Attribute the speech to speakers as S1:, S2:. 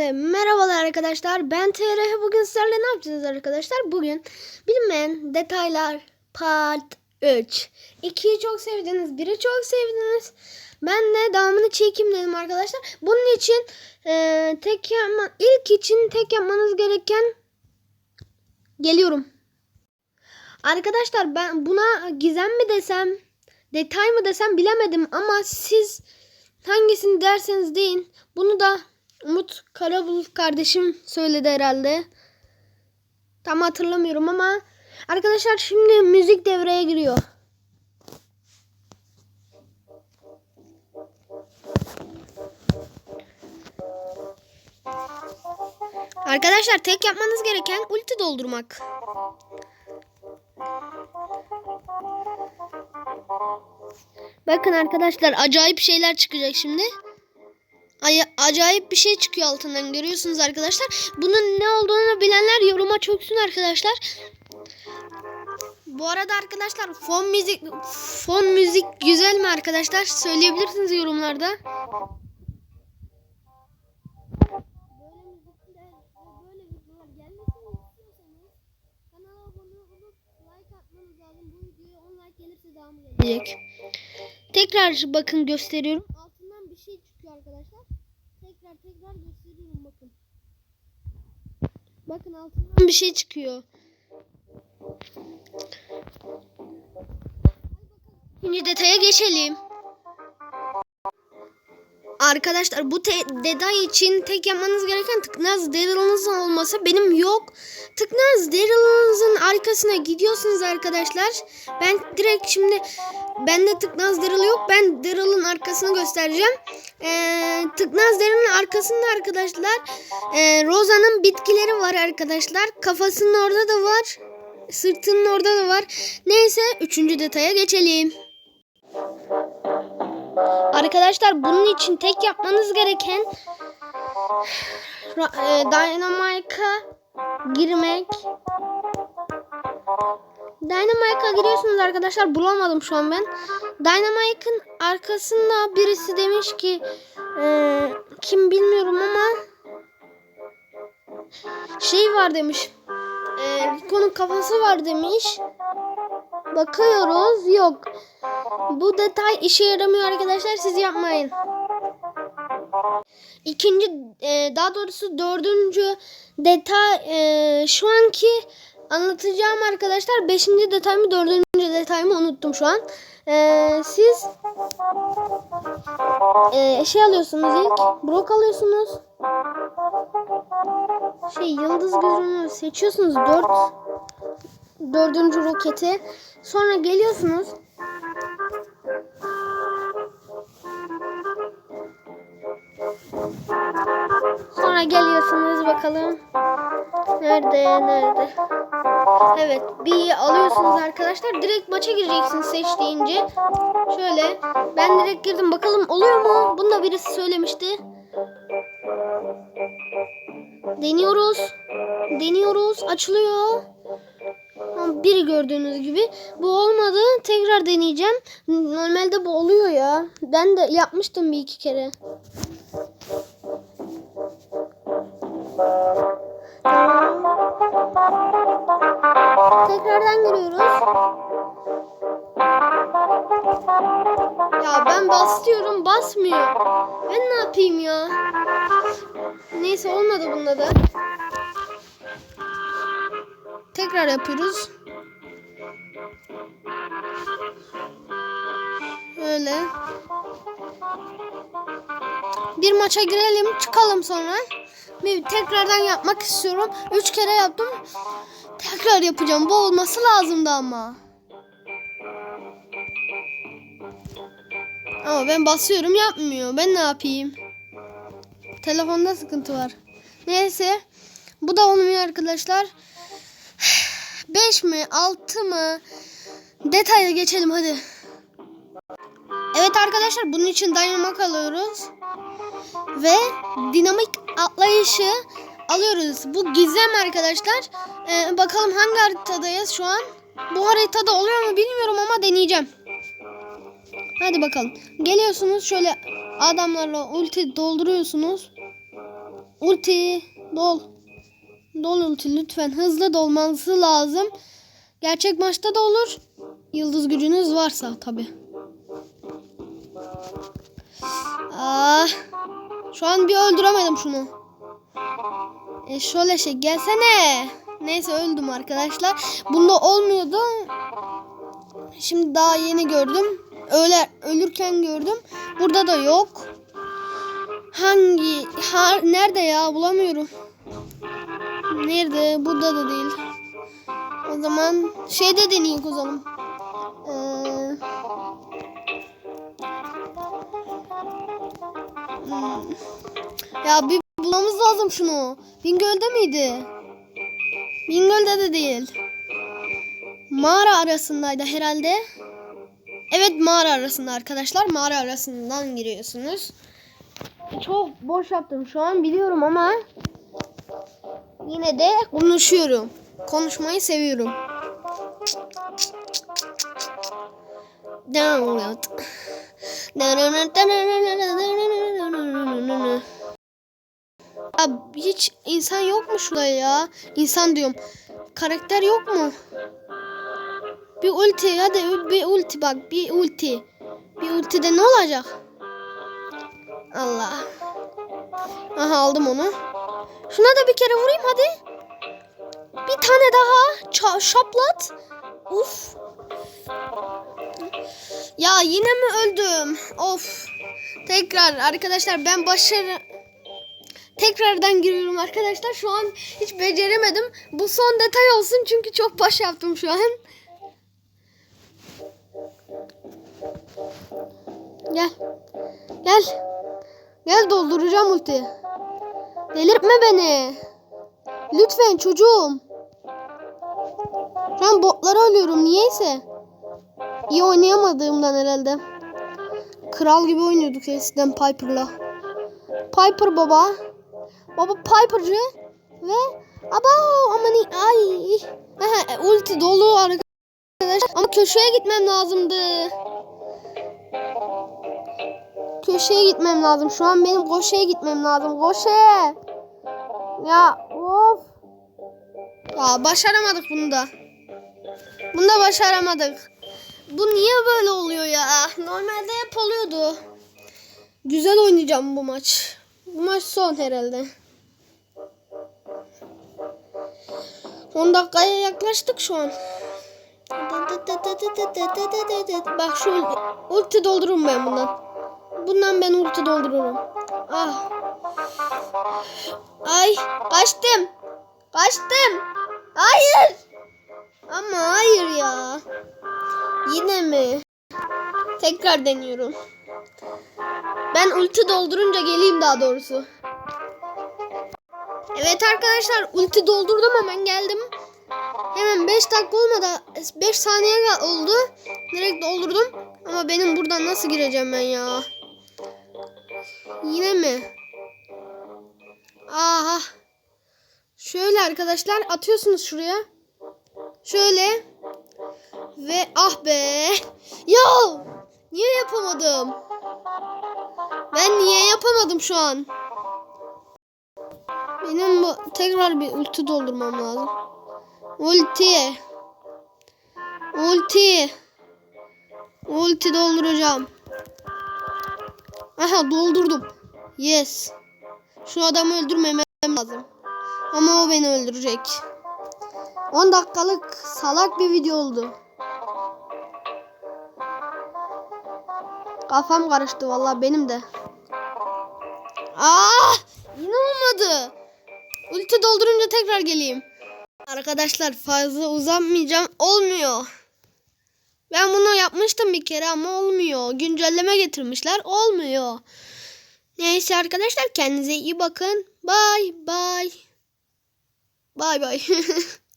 S1: Merhabalar arkadaşlar. Ben TRH. Bugün sizlerle ne yapacağız arkadaşlar? Bugün bilinmeyen detaylar part 3. 2'yi çok sevdiniz. 1'i çok sevdiniz. Ben de devamını çekeyim dedim arkadaşlar. Bunun için e, tek yapma, ilk için tek yapmanız gereken geliyorum. Arkadaşlar ben buna gizem mi desem, detay mı desem bilemedim ama siz hangisini derseniz deyin. Bunu da Umut Karabulut kardeşim söyledi herhalde. Tam hatırlamıyorum ama arkadaşlar şimdi müzik devreye giriyor. Arkadaşlar tek yapmanız gereken ulti doldurmak. Bakın arkadaşlar acayip şeyler çıkacak şimdi. Ay acayip bir şey çıkıyor altından görüyorsunuz arkadaşlar. Bunun ne olduğunu bilenler yoruma çöksün arkadaşlar. Bu arada arkadaşlar fon müzik fon müzik güzel mi arkadaşlar? Söyleyebilirsiniz yorumlarda. Böyle müzikler böyle Tekrar gösteriyorum bakın. Bakın altından bir şey çıkıyor. Şimdi detaya geçelim. Arkadaşlar bu detay için tek yapmanız gereken tıknaz Daryl'ınızın olması benim yok. Tıknaz Daryl'ınızın arkasına gidiyorsunuz arkadaşlar. Ben direkt şimdi bende tıknaz Daryl yok. Ben Daryl'ın arkasını göstereceğim. Ee, tıknaz Daryl'ın arkasında arkadaşlar e, Rosa'nın bitkileri var arkadaşlar. Kafasının orada da var. Sırtının orada da var. Neyse üçüncü detaya geçelim. Arkadaşlar bunun için tek yapmanız gereken e, girmek. Dynamite'a giriyorsunuz arkadaşlar. Bulamadım şu an ben. Dynamite'ın arkasında birisi demiş ki e, kim bilmiyorum ama şey var demiş. E, kafası var demiş. Bakıyoruz. Yok. Bu detay işe yaramıyor arkadaşlar. Siz yapmayın. İkinci e, daha doğrusu dördüncü detay e, şu anki anlatacağım arkadaşlar. Beşinci detay mı dördüncü detay mı unuttum şu an. E, siz şey alıyorsunuz ilk. Brok alıyorsunuz. Şey yıldız gözünü seçiyorsunuz. Dört dördüncü roketi. Sonra geliyorsunuz. Sonra geliyorsunuz bakalım. Nerede? Nerede? Evet. Bir alıyorsunuz arkadaşlar. Direkt maça gireceksiniz seç deyince. Şöyle. Ben direkt girdim. Bakalım oluyor mu? Bunu da birisi söylemişti. Deniyoruz. Deniyoruz. Açılıyor. Biri gördüğünüz gibi. Bu olmadı. Tekrar deneyeceğim. Normalde bu oluyor ya. Ben de yapmıştım bir iki kere. Tekrardan giriyoruz. Ya ben basıyorum basmıyor. Ben ne yapayım ya? Neyse olmadı bunda da. Tekrar yapıyoruz. Öyle. Bir maça girelim, çıkalım sonra. Bir tekrardan yapmak istiyorum. Üç kere yaptım. Tekrar yapacağım. Bu olması lazımdı ama. Ama ben basıyorum yapmıyor. Ben ne yapayım? Telefonda sıkıntı var. Neyse. Bu da olmuyor arkadaşlar. 5 mi 6 mı? Detaylı geçelim hadi. Evet arkadaşlar bunun için dynamik alıyoruz. Ve dinamik atlayışı alıyoruz. Bu gizem arkadaşlar. Ee, bakalım hangi haritadayız şu an. Bu haritada oluyor mu bilmiyorum ama deneyeceğim. Hadi bakalım. Geliyorsunuz şöyle adamlarla ulti dolduruyorsunuz. Ulti dol. Dol ulti lütfen. Hızlı dolması lazım. Gerçek maçta da olur. Yıldız gücünüz varsa tabi. Ah. Şu an bir öldüremedim şunu. E şöyle şey gelsene. Neyse öldüm arkadaşlar. Bunda olmuyordu. Şimdi daha yeni gördüm. Öyle ölürken gördüm. Burada da yok. Hangi? Ha, nerede ya? Bulamıyorum. Nerede? Burada da değil. O zaman şeyde deneyek o zaman. Ya bir bulmamız lazım şunu. Bingöl'de miydi? Bingöl'de de değil. Mağara arasındaydı herhalde. Evet mağara arasında arkadaşlar. Mağara arasından giriyorsunuz. Çok boş yaptım şu an biliyorum ama yine de konuşuyorum. Konuşmayı seviyorum. Download. Ya hiç insan yok mu şurada ya? İnsan diyorum. Karakter yok mu? Bir ulti hadi bir ulti bak bir ulti. Bir ultide ne olacak? Allah. Aha aldım onu. Şuna da bir kere vurayım hadi. Bir tane daha. Şaplat. Uf. Ya yine mi öldüm? Of. Tekrar arkadaşlar ben başarı... Tekrardan giriyorum arkadaşlar. Şu an hiç beceremedim. Bu son detay olsun çünkü çok baş yaptım şu an. Gel. Gel. Gel dolduracağım ulti. Delirtme beni. Lütfen çocuğum. An botlara ölüyorum niyeyse. İyi oynayamadığımdan herhalde. Kral gibi oynuyorduk eskiden Piper'la. Piper baba. Baba Piper'cı. Ve aba aman ay. Aha, ulti dolu arkadaşlar. Ama köşeye gitmem lazımdı. Köşeye gitmem lazım. Şu an benim koşuya gitmem lazım. Koşuya. Ya of. Ya başaramadık bunu da. Bunu da başaramadık. Bu niye böyle oluyor ya? Normalde hep oluyordu. Güzel oynayacağım bu maç. Bu maç son herhalde. 10 dakikaya yaklaştık şu an. Bak şu ulti doldururum ben bundan. Bundan ben ulti doldururum. Ah. Ay kaçtım. Kaçtım. Hayır. Yine mi? Tekrar deniyorum. Ben ulti doldurunca geleyim daha doğrusu. Evet arkadaşlar ulti doldurdum hemen geldim. Hemen 5 dakika olmadı. 5 saniye oldu. Direkt doldurdum. Ama benim buradan nasıl gireceğim ben ya? Yine mi? Aha. Şöyle arkadaşlar atıyorsunuz şuraya. Şöyle. Ve ah be. Ya niye yapamadım? Ben niye yapamadım şu an? Benim bu tekrar bir ulti doldurmam lazım. Ulti. Ulti. Ulti dolduracağım. Aha doldurdum. Yes. Şu adamı öldürmemem lazım. Ama o beni öldürecek. 10 dakikalık salak bir video oldu. Kafam karıştı vallahi benim de. Aa! Yine olmadı. Ulti doldurunca tekrar geleyim. Arkadaşlar fazla uzanmayacağım. Olmuyor. Ben bunu yapmıştım bir kere ama olmuyor. Güncelleme getirmişler. Olmuyor. Neyse arkadaşlar kendinize iyi bakın. Bye bye. Bye bye.